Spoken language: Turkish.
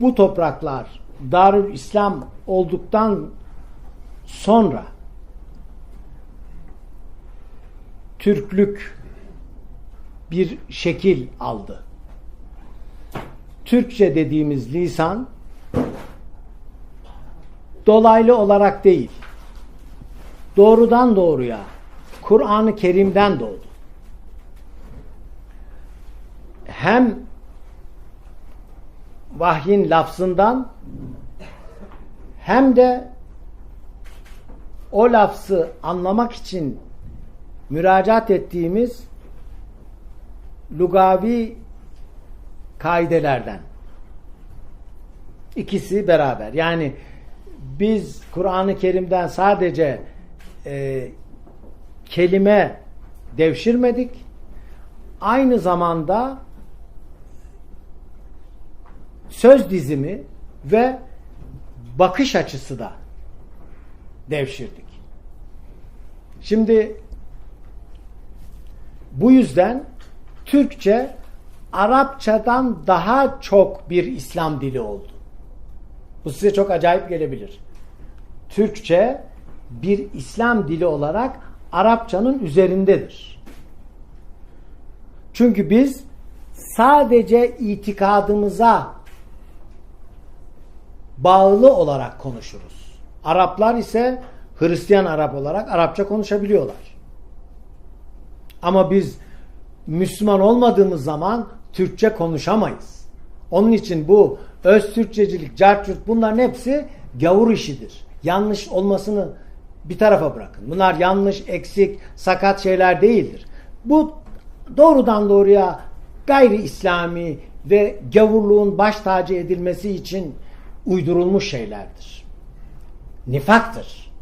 bu topraklar Darül İslam olduktan sonra Türklük bir şekil aldı. Türkçe dediğimiz lisan dolaylı olarak değil, doğrudan doğruya Kur'an-ı Kerim'den doğdu. Hem vahyin lafzından hem de o lafzı anlamak için müracaat ettiğimiz lugavi kaidelerden. İkisi beraber. Yani biz Kur'an-ı Kerim'den sadece e, kelime devşirmedik. Aynı zamanda söz dizimi ve bakış açısı da devşirdik. Şimdi bu yüzden Türkçe Arapçadan daha çok bir İslam dili oldu. Bu size çok acayip gelebilir. Türkçe bir İslam dili olarak Arapçanın üzerindedir. Çünkü biz sadece itikadımıza bağlı olarak konuşuruz. Araplar ise Hristiyan Arap olarak Arapça konuşabiliyorlar. Ama biz Müslüman olmadığımız zaman Türkçe konuşamayız. Onun için bu öz Türkçecilik, cartürt bunların hepsi gavur işidir. Yanlış olmasını bir tarafa bırakın. Bunlar yanlış, eksik, sakat şeyler değildir. Bu doğrudan doğruya gayri İslami ve gavurluğun baş tacı edilmesi için uydurulmuş şeylerdir. Nifaktır.